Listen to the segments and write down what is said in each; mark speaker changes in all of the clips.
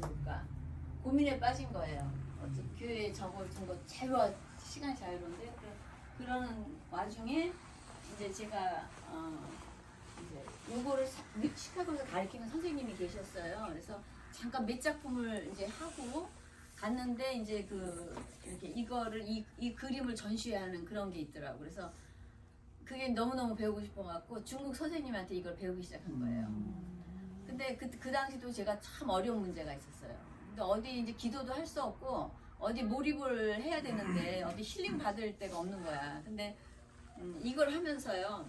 Speaker 1: 좋을까 고민에 빠진 거예요. 어떻게 교회에 적어둔 거 자유와 시간이 자유로운데 그- 그러는 와중에 이제 제가 어 이제 요거를 시카고에서 가르치는 선생님이 계셨어요. 그래서 잠깐 몇 작품을 이제 하고 갔는데 이제 그 이렇게 이거를 이, 이 그림을 전시하는 그런 게 있더라고. 그래서 그게 너무너무 배우고 싶어 갖고 중국 선생님한테 이걸 배우기 시작한 거예요. 근데 그, 그 당시도 제가 참 어려운 문제가 있었어요. 근데 어디 이제 기도도 할 수 없고 어디 몰입을 해야 되는데 어디 힐링 받을 데가 없는 거야. 근데 음, 이걸 하면서요.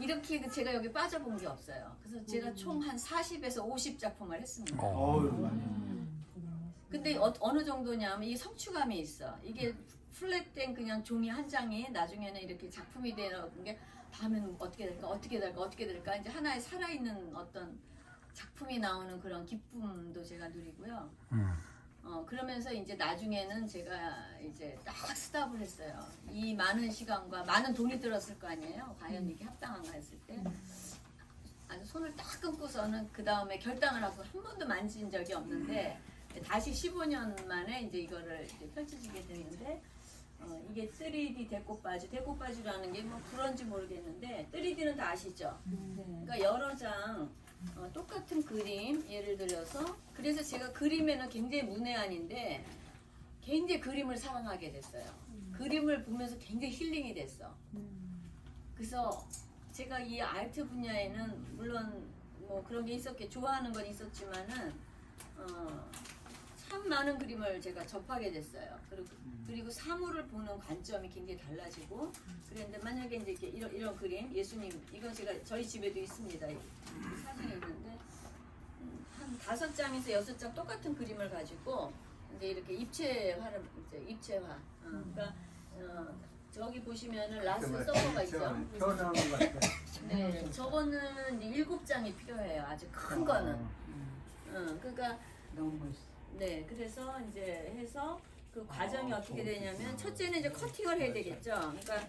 Speaker 1: 이렇게 그 제가 여기 빠져본 게 없어요. 그래서 제가 총 한 40에서 50 작품을 했습니다.
Speaker 2: 많이.
Speaker 1: 근데 어, 어느 정도냐면 이 성취감이 있어. 이게 플랫된 그냥 종이 한 장이 나중에는 이렇게 작품이 되는 게 다음에는 어떻게 될까 어떻게 될까 어떻게 될까 이제 하나의 살아있는 어떤 작품이 나오는 그런 기쁨도 제가 누리고요.
Speaker 3: 음.
Speaker 1: 어 그러면서 이제 나중에는 제가 이제 딱 스탑을 했어요. 이 많은 시간과 많은 돈이 들었을 거 아니에요. 과연 이게 합당한가 했을 때 아주 손을 딱 끊고서는 그 다음에 결단을 하고 한 번도 만진 적이 없는데 다시 15년 만에 이제 이거를 이제 펼쳐지게 되는데 어, 이게 3D 데코바지, 데코바지라는 게 뭐 그런지 모르겠는데 3D는 다 아시죠? 그러니까 여러 장 어, 똑같은 그림 예를 들어서 그래서 제가 그림에는 굉장히 문외한인데 굉장히 그림을 사랑하게 됐어요. 그림을 보면서 굉장히 힐링이 됐어. 그래서 제가 이 아트 분야에는 물론 뭐 그런 게 있었게 좋아하는 건 있었지만은 어, 참 많은 그림을 제가 접하게 됐어요. 그리고 그리고 사물을 보는 관점이 굉장히 달라지고 그랬는데 만약에 이제 이렇게 이런 이런 그림 예수님 이건 제가 저희 집에도 있습니다. 이 사진이 있는데 음, 한 다섯 장에서 여섯 장 똑같은 그림을 가지고 이제 이렇게 입체화를 이제 입체화. 어, 그러니까 어, 저기 보시면은 라스 서버가 있죠.
Speaker 2: 태어나는 것 같아.
Speaker 1: 네, 저거는 일곱 장이 필요해요. 아주 큰 거는. 응, 그러니까
Speaker 4: 너무 멋있어.
Speaker 1: 네, 그래서 이제 해서 그 과정이 어떻게 되냐면 첫째는 이제 커팅을 해야 되겠죠. 그러니까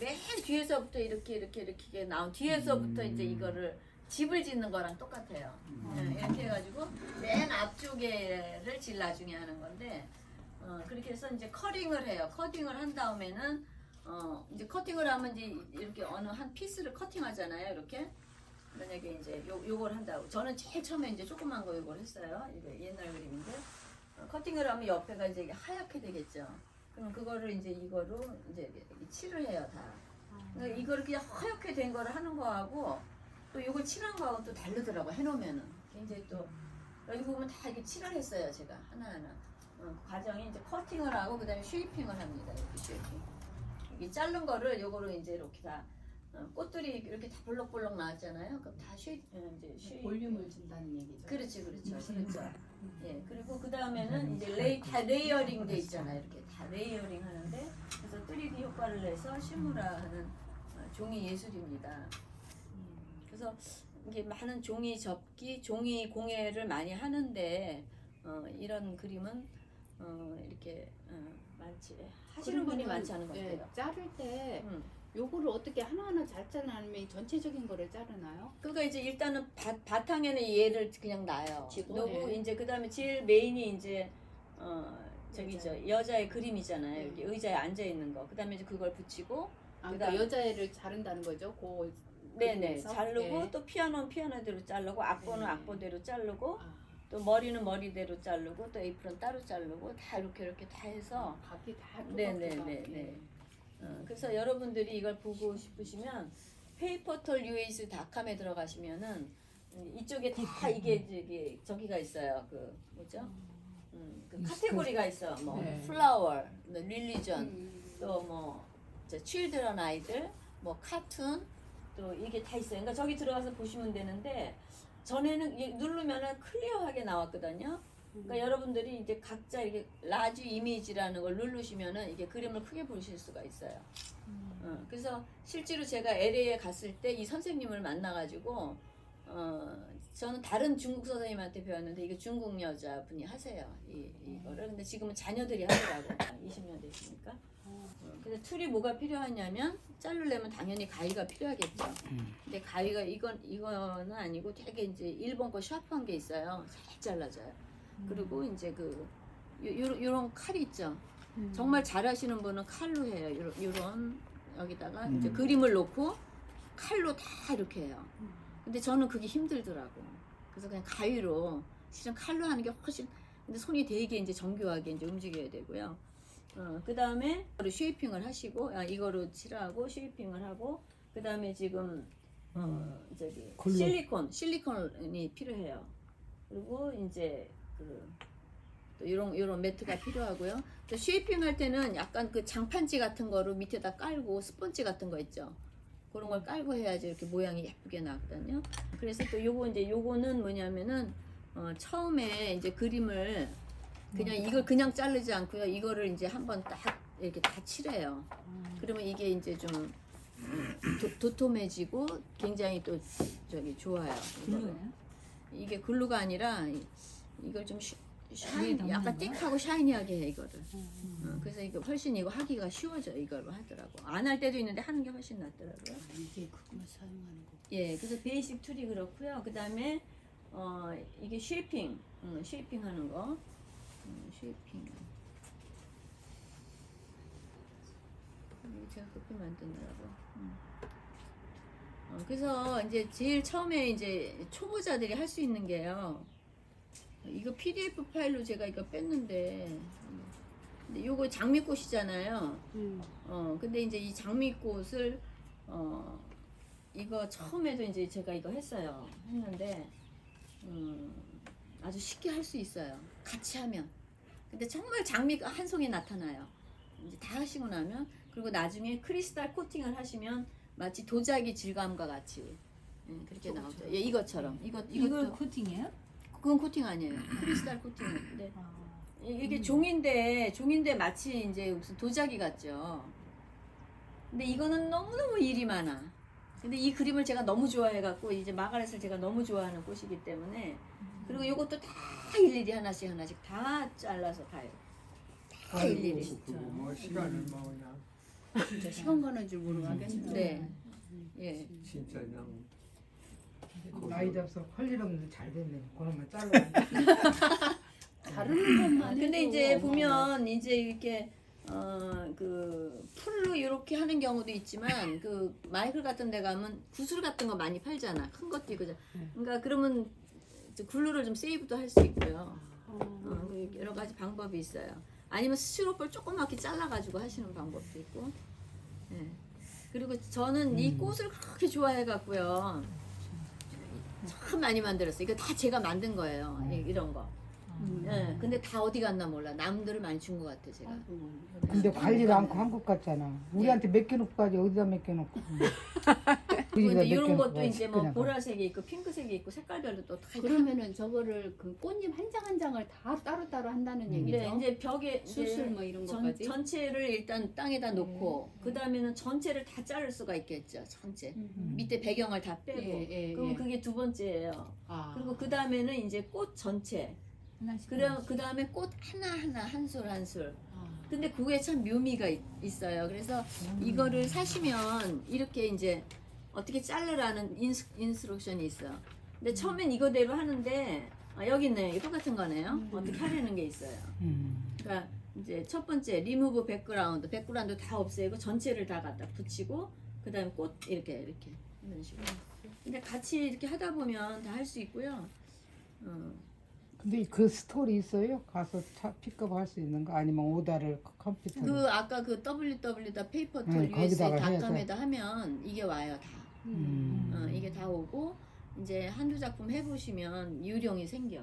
Speaker 1: 맨 뒤에서부터 이렇게 이렇게 이렇게 나온 뒤에서부터 이제 이거를 집을 짓는 거랑 똑같아요. 네, 이렇게 해가지고 맨 앞쪽에를 제일 나중에 하는 건데 어, 그렇게 해서 이제 커링을 해요. 커팅을 한 다음에는 어, 이제 커팅을 하면 이제 이렇게 어느 한 피스를 커팅하잖아요. 이렇게 만약에 이제 요, 요걸 한다고 저는 제일 처음에 이제 조그만 거 요걸 했어요. 이게 옛날 그림인데 어, 커팅을 하면 옆에가 이제 하얗게 되겠죠. 그럼 그거를 이제 이거로 이제 칠을 해요 다. 그러니까 이거를 그냥 하얗게 된 거를 하는 거하고 또 요걸 칠한 거하고 또 다르더라고 해놓으면은 굉장히 또 여기 보면 다 이렇게 칠을 했어요 제가 하나하나. 어, 그 과정이 이제 커팅을 하고 그 다음에 쉐이핑을 합니다. 이렇게 쉐이핑. 이게 자른 거를 요거로 이제 이렇게 다 어, 꽃들이 이렇게 다 볼록볼록 나왔잖아요. 그럼 다 쉐이 어, 이제 쉐이
Speaker 4: 볼륨을 준다는 얘기죠.
Speaker 1: 그렇지 그렇죠 그렇죠. 예 그리고 그 다음에는 이제 레이 다 레이어링 돼 있잖아요. 이렇게 다 레이어링 하는데 그래서 3D 효과를 내서 실물화하는 어, 종이 예술입니다. 그래서 이게 많은 종이 접기, 종이 공예를 많이 하는데 어, 이런 그림은 어, 이렇게 어, 많지 하시는 분이 많지 않은 것
Speaker 4: 예,
Speaker 1: 같아요.
Speaker 4: 자를 때
Speaker 1: 음.
Speaker 4: 요거를 어떻게 하나하나 잘이 전체적인 거를 자르나요?
Speaker 1: 그러니까 이제 일단은 바, 바탕에는 얘를 그냥 놔요.
Speaker 4: 지고,
Speaker 1: 놓고
Speaker 4: 네.
Speaker 1: 이제 그다음에 제일 메인이 이제 어 저기 저 여자의 그림이잖아요. 이렇게 의자에 앉아 있는 거. 그다음에 이제 그걸 붙이고
Speaker 4: 아,
Speaker 1: 그다음-
Speaker 4: 그러니까 여자애를 자른다는 거죠. 그
Speaker 1: 네네? 자르고
Speaker 4: 예.
Speaker 1: 또 피아노는 피아노대로 자르고 악보는
Speaker 4: 네.
Speaker 1: 악보대로 자르고
Speaker 4: 아,
Speaker 1: 또 머리는 머리대로 자르고 또 에이프런 따로 자르고 다 이렇게 이렇게 다 해서
Speaker 4: 각기 다
Speaker 1: 네네네네. 어, 그래서 여러분들이 이걸 보고 싶으시면 페이퍼톨 UAS 닷컴에 들어가시면은 음, 이쪽에 다 이게 저기 저기가 있어요. 그 뭐죠? 음, 그 카테고리가 있어. 뭐
Speaker 4: 네.
Speaker 1: 플라워, 뭐 릴리전,
Speaker 4: 음.
Speaker 1: 또뭐 칠드런 아이들, 뭐 카툰, 또 이게 다 있어요. 그러니까 저기 들어가서 보시면 되는데 전에는 누르면은 클리어하게 나왔거든요. 그러니까 여러분들이 이제 각자 이게 라지 이미지라는 걸 누르시면은 이게 그림을 크게 보실 수가 있어요. 어, 그래서 실제로 제가 LA에 갔을 때 이 선생님을 만나가지고 어, 저는 다른 중국 선생님한테 배웠는데 이게 중국 여자 분이 하세요. 이 이거를 근데 지금은 자녀들이 하더라고. 20년 됐으니까. 어, 근데 툴이 뭐가 필요하냐면 자르려면 당연히 가위가 필요하겠죠. 근데 가위가 이건 이거는 아니고 되게 이제 일본 거 샤프한 게 있어요. 잘 잘라져요. 그리고 이제 그 요, 요, 요 런 칼이 있죠.
Speaker 4: 음.
Speaker 1: 정말 잘하시는 분은 칼로 해요. 요런, 요런 여기다가 이제
Speaker 2: 음.
Speaker 1: 그림을 놓고 칼로 다 이렇게 해요. 근데 저는 그게 힘들더라고. 그래서 그냥 가위로 실은 칼로 하는 게 훨씬 근데 손이 되게 이제 정교하게 이제 움직여야 되고요. 어, 그 다음에 쉐이핑을 하시고 아, 이거로 칠하고 쉐이핑을 하고 그 다음에 지금 어, 저기. 실리콘 실리콘이 필요해요. 그리고 이제 그 또 이런 이런 매트가 필요하고요. 또 쉐이핑 할 때는 약간 그 장판지 같은 거로 밑에다 깔고 스펀지 같은 거 있죠. 그런 걸 깔고 해야지 이렇게 모양이 예쁘게 나거든요. 그래서 또 요거 이제 요거는 뭐냐면은 어, 처음에 이제 그림을 그냥 이걸 그냥 자르지 않고요. 이거를 이제 한번 딱 이렇게 다 칠해요. 그러면 이게 이제 좀 음, 도, 도톰해지고 굉장히 또 저기 좋아요. 이거를. 이게 글루가 아니라 이- 이걸 좀 슈, 샤인, 약간 띵하고 샤이니하게 해 이거를. 어, 그래서 이거 훨씬 이거 하기가 쉬워져 이걸로 하더라고. 안 할 때도 있는데 하는 게 훨씬 낫더라고요.
Speaker 4: 아, 이게 그것만 사용하는 거.
Speaker 1: 예, 그래서 베이직 툴이 그렇고요. 그 다음에 어 이게 쉐이핑, 음, 쉐이핑 하는 거, 음, 쉐이핑. 제가 그렇게 만드느라고. 음. 어, 그래서 이제 제일 처음에 이제 초보자들이 할 수 있는 게요. 이거 PDF 파일로 제가 이거 뺐는데, 음, 근데 요거 장미꽃이잖아요. 어, 근데 이제 이 장미꽃을 어, 이거 처음에도 이제 제가 이거 했어요. 했는데 음, 아주 쉽게 할 수 있어요. 같이 하면. 근데 정말 장미가 한 송이 나타나요. 이제 다 하시고 나면 그리고 나중에 크리스탈 코팅을 하시면 마치 도자기 질감과 같이 음, 그렇게 나오죠. 예, 이것처럼. 이것
Speaker 3: 이걸
Speaker 1: 이것도
Speaker 3: 코팅해요?
Speaker 1: 그건 코팅 아니에요. 크리스탈 코팅인데
Speaker 3: 아,
Speaker 1: 이- 이게 종인데 종인데 마치 이제 무슨 도자기 같죠. 근데 이거는 너무 너무 일이 많아. 근데 이 그림을 제가 너무 좋아해갖고 이제 마가렛을 제가 너무 좋아하는 꽃이기 때문에 그리고 이것도 다 일일이 하나씩 하나씩 다 잘라서 가요. 다 일일이.
Speaker 2: 그거 뭐 시간을 먹으냐
Speaker 4: 진짜 시간 가는 줄 하겠네.
Speaker 1: 네. 예.
Speaker 2: 진짜 그냥
Speaker 5: 나이 잡서 할 일 없는데 잘 됐네. 그러면 잘라.
Speaker 4: 자르는 것만 해도
Speaker 1: 근데 이제. 보면 이제 이렇게 어 그 풀로 이렇게 하는 경우도 있지만 그 마이클 같은 데 가면 구슬 같은 거 많이 팔잖아. 큰 것도 있고. 그러니까 그러면 이제 글루를 좀 세이브도 할 수 있고요. 어, 그 여러 가지 방법이 있어요. 아니면 스티로폴 조그맣게 잘라가지고 하시는 방법도 있고. 예. 그리고 저는 이 꽃을 그렇게 좋아해 갖고요 참 많이 만들었어요 이거 다 제가 만든 거예요 이- 이런 거
Speaker 4: 음.
Speaker 1: 예, 근데 다 어디 갔나 몰라. 남들을 많이 준 것 같아 제가.
Speaker 4: 아이고,
Speaker 5: 근데 관리를 않고 한국 같잖아. 우리한테 맡겨놓고 가지 어디다 맡겨놓고.
Speaker 1: 근데 이런
Speaker 5: 맡겨놓고
Speaker 1: 것도 이제 뭐. 보라색이 있고 핑크색이 있고 색깔별로 또 다
Speaker 4: 그러면은 저거를 그 꽃잎 한 장 한 장을 다 따로따로 한다는
Speaker 5: 음.
Speaker 4: 얘기죠.
Speaker 1: 네, 이제 벽에
Speaker 4: 수술 뭐 이런
Speaker 1: 전,
Speaker 4: 것까지.
Speaker 1: 전체를 일단 땅에다 놓고
Speaker 4: 네.
Speaker 1: 그 다음에는 전체를 다 자를 수가 있겠죠. 전체
Speaker 4: 음.
Speaker 1: 밑에 배경을 다 빼고.
Speaker 4: 예, 예,
Speaker 1: 그럼
Speaker 4: 예.
Speaker 1: 그게 두 번째예요.
Speaker 4: 아.
Speaker 1: 그리고 그 다음에는 이제 꽃 전체.
Speaker 3: 하나씩.
Speaker 1: 그럼 그 다음에 꽃 하나 하나 한 술 한 술.
Speaker 4: 아.
Speaker 1: 근데 그게 참 묘미가 있, 있어요. 그래서
Speaker 4: 음.
Speaker 1: 이거를 사시면 이렇게 이제 어떻게 자르라는 인스, 인스트럭션이 있어요.
Speaker 4: 음.
Speaker 1: 근데 처음엔 이거대로 하는데 아, 여기 있네. 이거 똑같은 거네요.
Speaker 4: 음.
Speaker 1: 어떻게 하려는 게 있어요.
Speaker 5: 음.
Speaker 1: 그러니까 이제 첫 번째 리무브 백그라운드, 백그라운드 다 없애고 전체를 다 갖다 붙이고 그다음에 꽃 이렇게 이렇게 이런 식으로. 근데 같이 이렇게 하다 보면 다 할 수 있고요. 어,
Speaker 5: 근데 그 스토리 있어요? 가서 차 픽업 할 수 있는 거 아니면 오다를 컴퓨터로.
Speaker 1: 그 아까 그 www 페이퍼 툴
Speaker 5: 네, 거기다가 해서.
Speaker 1: 닷컴에다 하면 이게 와요 다.
Speaker 5: 음.
Speaker 1: 어, 이게 다 오고 이제 한두 작품 해보시면 유령이 생겨.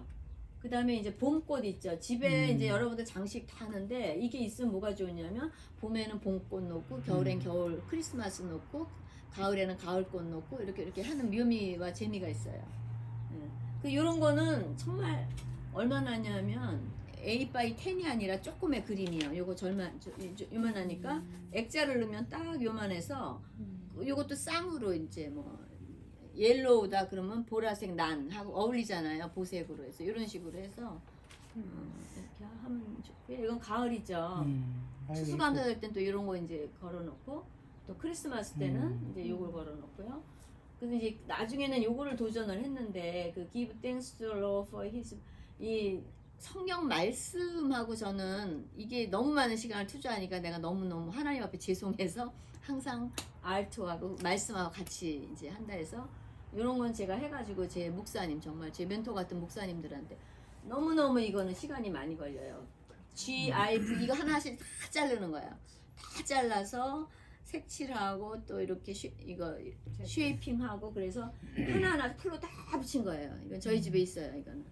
Speaker 1: 그 다음에 이제 봄꽃 있죠. 집에
Speaker 5: 음.
Speaker 1: 이제 여러분들 장식 다 하는데 이게 있으면 뭐가 좋냐면 봄에는 봄꽃 놓고 겨울엔
Speaker 5: 음.
Speaker 1: 겨울 크리스마스 놓고 가을에는 가을꽃 놓고 이렇게 이렇게 하는 묘미와 재미가 있어요. 예. 그 이런 거는 정말 얼마나 하냐면 A by 10이 아니라 조금의 그림이에요. 요거 절만 요- 요만하니까 액자를 넣으면 딱 요만해서 요것도 쌍으로 이제 뭐 옐로우다 그러면 보라색 난 하고 어울리잖아요 보색으로 해서 이런 식으로 해서 어, 이렇게 하면 좋고요 이건 가을이죠
Speaker 5: 음.
Speaker 1: 추수감사 될 땐 또 이런 거 이제 걸어놓고 또 크리스마스 때는
Speaker 5: 음.
Speaker 1: 이제 요걸 걸어놓고요 그래서 이제 나중에는 요거를 도전을 했는데 그 give thanks to the Lord for his 이 성경 말씀하고 저는 이게 너무 많은 시간을 투자하니까 내가 너무너무 하나님 앞에 죄송해서 항상 아트하고 말씀하고 같이 이제 한다 해서 이런 건 제가 해가지고 제 목사님 정말 제 멘토 같은 목사님들한테 너무너무 이거는 시간이 많이 걸려요. G, I, V 이거 하나씩 다 자르는 거예요. 다 잘라서 색칠하고 또 이렇게 쉬, 이거 쉐이핑하고 그래서 하나하나 풀로 다 붙인 거예요. 이건 저희 집에 있어요. 이거는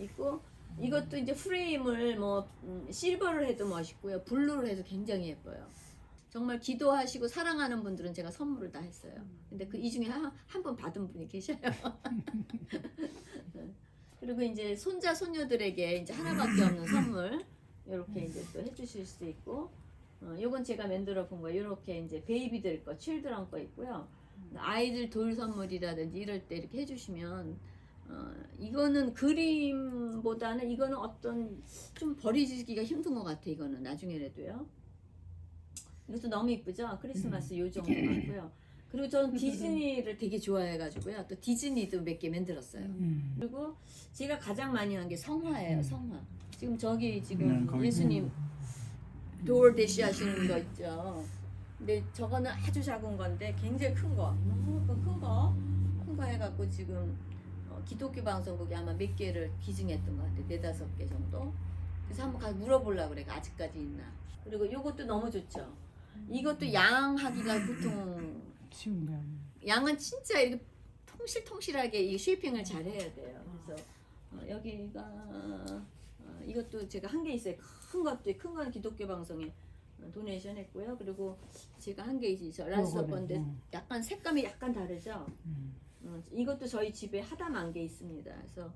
Speaker 1: 있고 이것도 이제 프레임을 뭐 음, 실버를 해도 멋있고요, 블루를 해도 굉장히 예뻐요. 정말 기도하시고 사랑하는 분들은 제가 선물을 다 했어요. 근데 그 이 중에 한 번 받은 분이 계셔요. 그리고 이제 손자 손녀들에게 이제 하나밖에 없는 선물 이렇게 이제 또 해주실 수 있고, 어, 요건 제가 만들어 본 거, 이렇게 이제 베이비들 거, 칠드런 거 있고요. 아이들 돌 선물이라든지 이럴 때 이렇게 해주시면 어, 이거는 그림보다는 이거는 어떤 좀 버리기가 힘든 것 같아 이거는 나중에라도요. 이것도 너무 이쁘죠? 크리스마스 요 정도 같고요. 그리고 저는 디즈니를 되게 좋아해가지고요. 또 디즈니도 몇 개 만들었어요.
Speaker 5: 음.
Speaker 1: 그리고 제가 가장 많이 한 게 성화예요, 성화. 지금 저기 지금
Speaker 3: 음,
Speaker 1: 예수님 도어 대시 하시는 거 있죠. 근데 저거는 아주 작은 건데 굉장히 큰 거, 너무 큰 거, 큰 거 해갖고 지금 어, 기독교 방송국이 아마 몇 개를 기증했던 것 같아, 네 다섯 개 정도. 그래서 한번 가서 물어보려고 그래, 아직까지 있나. 그리고 요것도 너무 좋죠. 이것도 양하기가 보통
Speaker 5: 쉬운 게 아니야.
Speaker 1: 양은 진짜 이렇게 통실통실하게 이 쉐이핑을 잘 해야 돼요. 그래서 어, 여기가 어, 이것도 제가 한개 있어요. 큰 것도 큰 건 기독교 방송에 어, 도네이션 했고요. 그리고 제가 한게 있죠. 라스트
Speaker 5: 요거는,
Speaker 1: 건데
Speaker 5: 음.
Speaker 1: 약간 색감이 약간 다르죠.
Speaker 5: 음.
Speaker 1: 어, 이것도 저희 집에 하다 만 게 있습니다. 그래서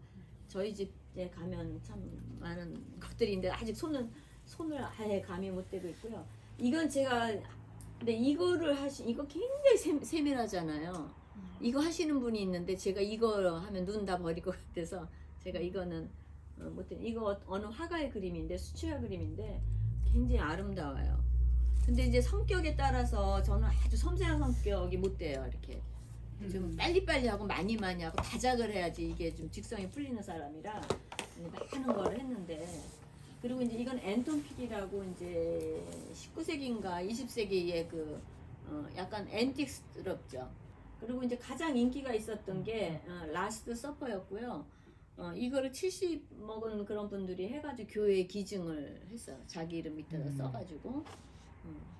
Speaker 1: 저희 집에 가면 참 많은 것들인데 아직 손은 손을 아예 감이 못 대고 있고요. 이건 제가 근데 이거를 하시 이거 굉장히 세, 세밀하잖아요. 이거 하시는 분이 있는데 제가 이거 하면 눈 다 버릴 것 같아서 제가 이거는 어, 못해 이거 어느 화가의 그림인데 수채화 그림인데 굉장히 아름다워요. 근데 이제 성격에 따라서 저는 아주 섬세한 성격이 못 돼요. 이렇게 좀 빨리빨리 하고 많이 많이 하고 다작을 해야지 이게 좀 직성이 풀리는 사람이라 많은 걸 했는데 그리고 이제 이건 앤톤 픽이라고 이제 19세기인가 20세기의 그 어, 약간 앤틱스럽죠. 그리고 이제 가장 인기가 있었던 게 어, 라스트 서퍼였고요. 어, 이거를 70 먹은 그런 분들이 해가지고 교회에 기증을 했어요. 자기 이름 밑에다
Speaker 5: 음.
Speaker 1: 써가지고. 음.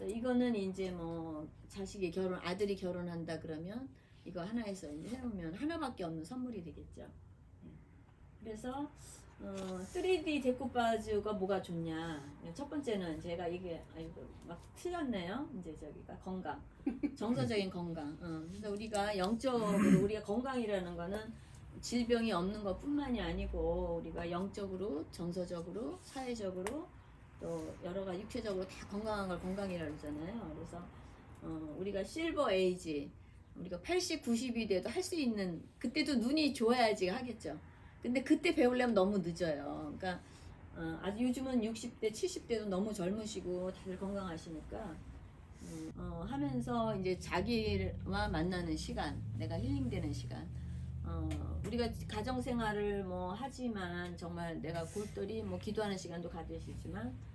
Speaker 1: 그래서 이거는 이제 뭐 자식이 결혼 아들이 결혼한다 그러면 이거 하나에서 이제 해놓으면 하나밖에 없는 선물이 되겠죠. 예. 그래서 어, 3D 데코파즈가 뭐가 좋냐? 첫 번째는 제가 이게 아이고 막 틀렸네요. 이제 저기가 건강, 정서적인 건강. 어, 그래서 우리가 영적으로 우리가 건강이라는 거는 질병이 없는 것뿐만이 아니고 우리가 영적으로, 정서적으로, 사회적으로 또 여러 가지 육체적으로 다 건강한 걸 건강이라고 그러잖아요. 그래서 어, 우리가 실버 에이지 우리가 80, 90이 돼도 할 수 있는 그때도 눈이 좋아야지 하겠죠. 근데 그때 배우려면 너무 늦어요. 그러니까 어, 아주 요즘은 60대, 70대도 너무 젊으시고 다들 건강하시니까 음, 어, 하면서 이제 자기와 만나는 시간, 내가 힐링되는 시간. 어, 우리가 가정 생활을 뭐 하지만 정말 내가 골똘히 뭐 기도하는 시간도 가지시지만 어,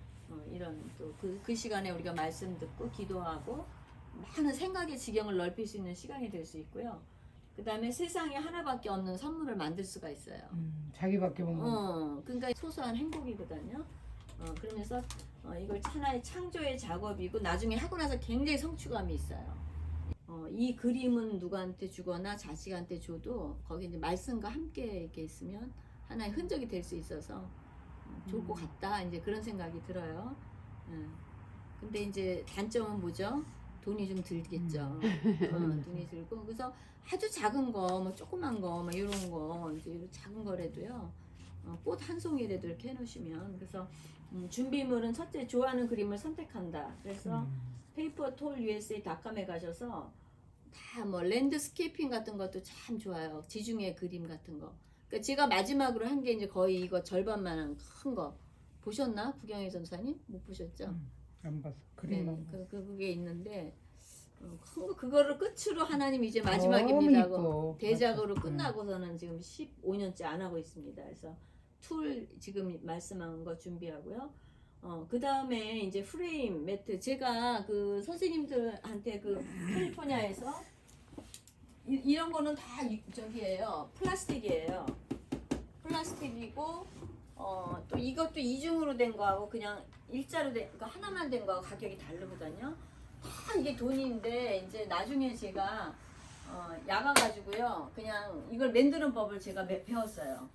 Speaker 1: 이런 또그 그 시간에 우리가 말씀 듣고 기도하고 많은 생각의 지경을 넓힐 수 있는 시간이 될 수 있고요. 그 다음에 세상에 하나밖에 없는 선물을 만들 수가 있어요.
Speaker 5: 음. 자기밖에 못 먹는.
Speaker 1: 어, 그러니까 소소한 행복이거든요. 어, 그러면서 어, 이걸 하나의 창조의 작업이고 나중에 하고 나서 굉장히 성취감이 있어요. 어, 이 그림은 누구한테 주거나 자식한테 줘도 거기 이제 말씀과 함께 이렇게 있으면 하나의 흔적이 될 수 있어서 어, 좋을 것 같다. 이제 그런 생각이 들어요. 예. 근데 이제 단점은 뭐죠? 돈이 좀 들겠죠. 어, 돈이 들고 그래서 아주 작은 거, 뭐 조그만 거, 뭐 이런 거 이제 작은 거라도요. 어, 꽃한 송이라도 이렇게 해놓으시면 그래서 음, 준비물은 첫째 좋아하는 그림을 선택한다. 그래서
Speaker 5: 음.
Speaker 1: 페이퍼 톨 USA 닷컴에 가셔서 다 뭐 랜드스케이핑 같은 것도 참 좋아요. 지중해 그림 같은 거. 그러니까 제가 마지막으로 한 게 이제 거의 이거 절반만한 큰 거. 보셨나? 구경혜 전사님? 못 보셨죠?
Speaker 5: 음. 안 봤어.
Speaker 1: 네,
Speaker 5: 그림만.
Speaker 1: 그, 그, 그게 있는데, 어, 그거를 끝으로 하나님 이제
Speaker 5: 너무
Speaker 1: 마지막입니다.
Speaker 5: 이뻐.
Speaker 1: 하고 대작으로.
Speaker 5: 음.
Speaker 1: 끝나고서는 지금 15년째 안 하고 있습니다. 그래서 툴 지금 말씀한 거 준비하고요. 어, 그 다음에 이제 프레임 매트. 제가 그 선생님들한테 그 캘리포니아에서 이, 이런 거는 다 유- 저기예요. 플라스틱이에요. 플라스틱이고, 어, 또 이것도 이중으로 된 거하고 그냥 일자로 된, 그러니까 하나만 된 거하고 가격이 다르거든요. 다 이게 돈인데, 이제 나중에 제가, 어, 야가 가지고요. 그냥 이걸 만드는 법을 제가 매- 배웠어요.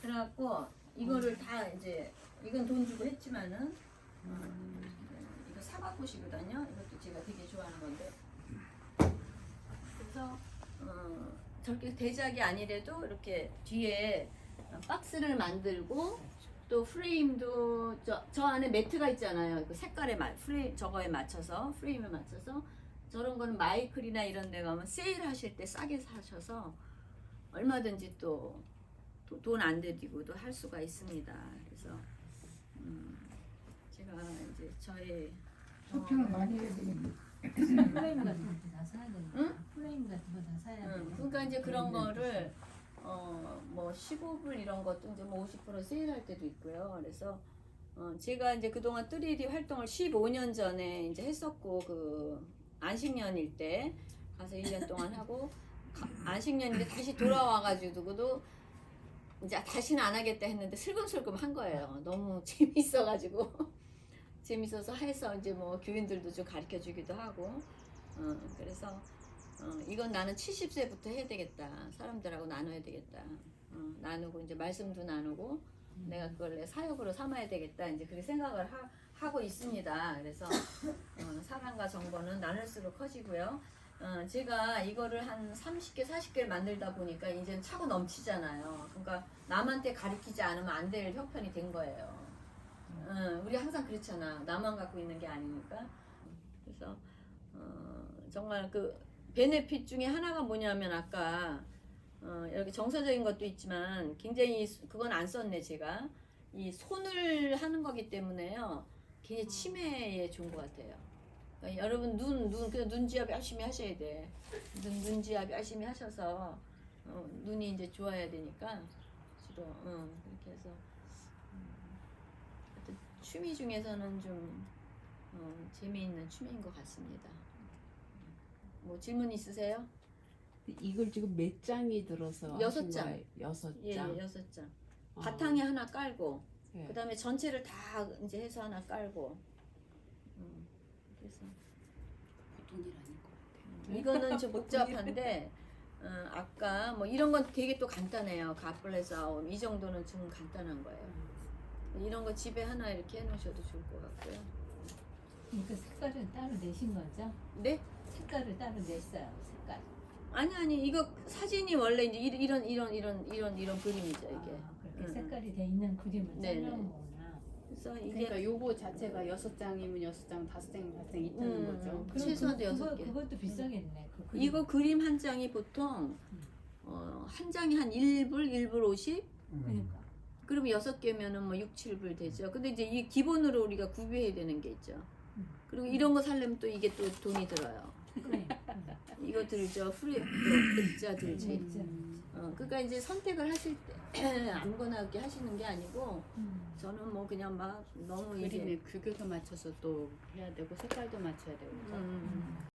Speaker 1: 그래갖고, 이거를 다 이제, 이건 돈 주고 했지만은, 어, 이거 사과꽃이거든요. 이것도 제가 되게 좋아하는 건데. 그래서, 어, 저렇게 대작이 아니래도 이렇게 뒤에 박스를 만들고 또 프레임도 저, 저 안에 매트가 있잖아요. 그 색깔에 맞 프레임 저거에 맞춰서 프레임에 맞춰서 저런 거는 마이클이나 이런 데 가면 세일 하실 때 싸게 사셔서 얼마든지 또 돈 안 들이고도 할 수가 있습니다. 그래서 음, 제가 이제 저의
Speaker 5: 쇼핑을 많이 해야 되겠네.
Speaker 3: 프레임 같은 거 다 사야 되는
Speaker 1: 응?
Speaker 3: 프레임 같은 거 다 사야
Speaker 1: 응,
Speaker 3: 되는
Speaker 1: 그러니까 이제 그런 거를 어 뭐 15불 이런 것도 이제 뭐 50% 세일할 때도 있고요. 그래서 어 제가 이제 그동안 3D 활동을 15년 전에 이제 했었고 그 안식년일 때 가서 1년 동안 하고 가- 안식년인데 다시 돌아와가지고도 이제 다시는 안 하겠다 했는데 슬금슬금 한 거예요. 너무 재밌어가지고 재밌어서 해서 이제 뭐 교인들도 좀 가르쳐 주기도 하고 어 그래서 어, 이건 나는 70세부터 해야 되겠다. 사람들하고 나눠야 되겠다. 어, 나누고 이제 말씀도 나누고 내가 그걸 내 사역으로 삼아야 되겠다. 이제 그렇게 생각을 하, 하고 있습니다. 그래서 어, 사랑과 정보는 나눌수록 커지고요. 어, 제가 이거를 한 30개, 40개를 만들다 보니까 이제 차고 넘치잖아요. 그러니까 남한테 가르치지 않으면 안 될 형편이 된 거예요. 어, 우리 항상 그렇잖아. 나만 갖고 있는 게 아니니까. 그래서 어, 정말 그 베네핏 중에 하나가 뭐냐면 아까 어, 이렇게 정서적인 것도 있지만 굉장히 수- 그건 안 썼네 제가 이 손을 하는 거기 때문에요 굉장히 치매에 좋은 것 같아요. 그러니까 여러분 눈, 눈, 그 눈지압 열심히 하셔야 돼. 눈, 눈지압 열심히 하셔서 어, 눈이 이제 좋아야 되니까 주로 어, 그렇게 해서 음, 취미 중에서는 좀 어, 재미있는 취미인 것 같습니다. 뭐 질문 있으세요?
Speaker 6: 이걸 지금 몇 장이 들어서
Speaker 1: 여섯
Speaker 6: 하신
Speaker 1: 장.
Speaker 6: 거예요? 여섯
Speaker 1: 예,
Speaker 6: 장.
Speaker 1: 예, 여섯 장.
Speaker 6: 어.
Speaker 1: 바탕에 하나 깔고
Speaker 6: 예.
Speaker 1: 그다음에 전체를 다 이제 해서 하나 깔고. 음, 그래서
Speaker 4: 보통 일 아닌 것 같아요.
Speaker 1: 음, 이거는 좀 복잡한데 어, 아까 뭐 이런 건 되게 또 간단해요. 아웃 이 정도는 좀 간단한 거예요. 이런 거 집에 하나 이렇게 해놓으셔도 좋을 것 같고요.
Speaker 3: 그 색깔을 따로 내신 거죠?
Speaker 1: 네?
Speaker 3: 색깔을 따로 냈어요. 색깔.
Speaker 1: 아니 아니 이거 사진이 원래 이제 이- 이런 이런 이런 이런 이런 그림이죠 이게.
Speaker 3: 아, 그렇게
Speaker 1: 음,
Speaker 3: 색깔이 돼 있는 그림을
Speaker 1: 네네.
Speaker 3: 잘라온 거구나.
Speaker 1: 그래서 이게
Speaker 4: 그러니까 요거 자체가 여섯 장이면 여섯 장, 다섯 장, 다섯 장 있다는
Speaker 1: 음,
Speaker 4: 거죠.
Speaker 1: 음.
Speaker 3: 그럼
Speaker 1: 최소한
Speaker 3: 그-
Speaker 1: 여섯
Speaker 3: 그거-
Speaker 1: 개.
Speaker 3: 그것도 비싸겠네. 그 그림.
Speaker 1: 이거 그림 한 장이 보통 어, 한 장이 한 1불, 1불 50?
Speaker 2: 음.
Speaker 3: 그러니까.
Speaker 1: 그러면 여섯 개면은 뭐 6, 7불 되죠. 근데 이제 이 기본으로 우리가 구비해야 되는 게 있죠.
Speaker 3: 음.
Speaker 1: 그리고 이런 거 살려면 또 이게 또 돈이 들어요.
Speaker 3: 프레임.
Speaker 1: 이거 들죠. 액자 들지.
Speaker 3: 액자.
Speaker 1: 어, 그러니까 이제 선택을 하실 때 아무거나 이렇게 하시는 게 아니고
Speaker 3: 음.
Speaker 1: 저는 뭐 그냥 막 너무 이게
Speaker 4: 그림에 규격에 맞춰서 또 해야 되고 색깔도 맞춰야 되고.
Speaker 1: 음,